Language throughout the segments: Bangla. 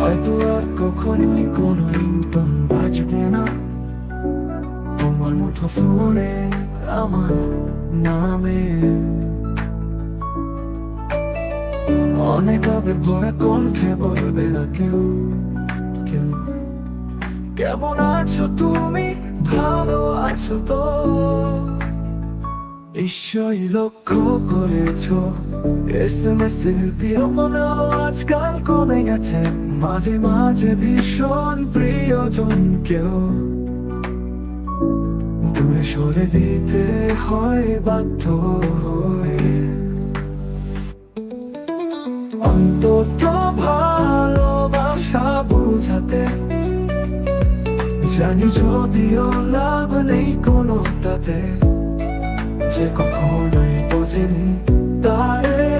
হয়তো আর কখনোই কোনো রিংটন বাজবে না। তোমার মুঠো ফোনে, আমার নামে। অনেক আবে ভরা কণ্ঠে বলবে না কেউ কেউ। কেমন আছো তুমি? ভালো আছো তো? নিশ্চয়ই লক্ষ্য করেছ। এস এম এস এর আজকাল কমে গেছে। মাঝে মাঝে ভীষণ প্রিয়জন কেউ। দূরে সরে দিতে হয় বাধ্য হয়ে। অন্তত ভালোবাসা বোঝাতে। জানি যদিও লাভ নেই কোনো তাতে যে কখনোই বোঝেনি, তারে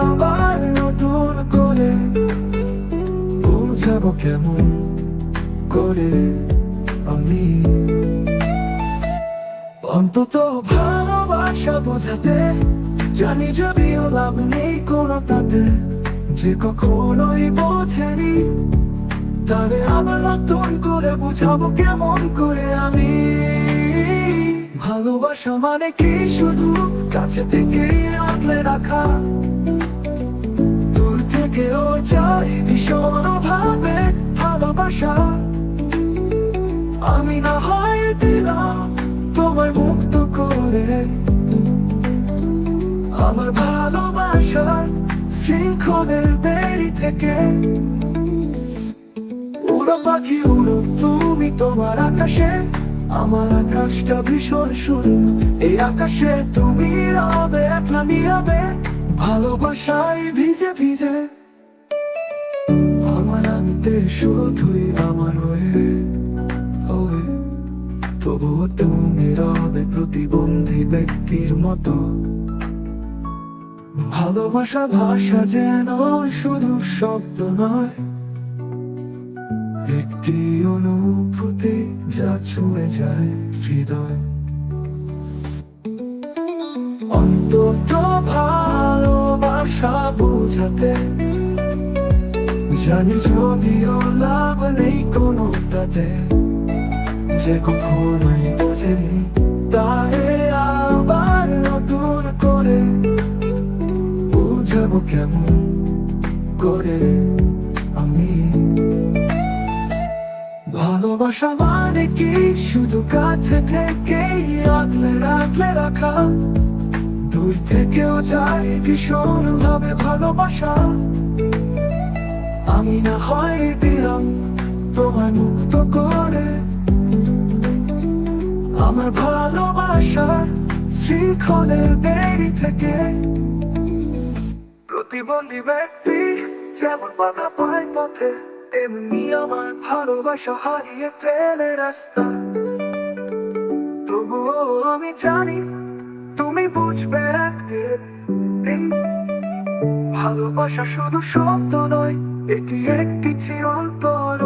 আবার নতুন করে বুঝাবো কেমন করে আমি। অন্তত ভালোবাসা বোঝাতে জানি যদিও লাভ নেই কোনো তাতে যে কখনোই বোঝেনি, তারে আবার নতুন করে বুঝাবো কেমন করে আমি। ভালোবাসা মানে কি শুধু? কাছে থেকে আগলে রাখা। দূর থেকেও চাই ভীষণ ভাবে ভালোবাসা। আমি না হয় দিলাম তোমায় মুক্ত করে। আমার ভালোবাসার শৃঙ্খলের বেরি থেকে। উড়ো পাখি, উড়ো, তুমি তোমার আকাশে। আমার আকাশটা ভীষণ শুরু এই আকাশে তুমি রবে, একলা নীরবে ভালোবাসায় ভিজে ভিজে। আমার আমিতে শুধুই আমার হয়ে হয়ে। তবুও তুমি রবে প্রতিবন্ধী ব্যক্তির মতো। ভালোবাসা ভাষা যেন শুধু শব্দ নয়, একটি অনুভূতি যা ছুঁয়ে যায় হৃদয়। অন্তত ভালোবাসা বোঝাতে জানি যদিও লাভ নেই কোনো তাতে যে কখনোই বোঝেনি তারে আবার ভালোবাসা মানে কি? শুধু কাছে থেকেই আগলে রাখলে রাখা। দূর থেকেও যাই ভীষণ ভাবে ভালোবাসা। আমি না হয় দিলাম তোমায় মুক্ত করে। আমার ভালোবাসার শৃঙ্খলের দেরি থেকে। প্রতিবন্ধী ব্যক্তি যেমন বাধা পায় পথে। আমার ভালোবাসা হারিয়ে ফেলে রাস্তা। তবুও আমি জানি তুমি বুঝবে একদিন ভালোবাসা শুধু শব্দ নয়, এটি একটি চিরন্তর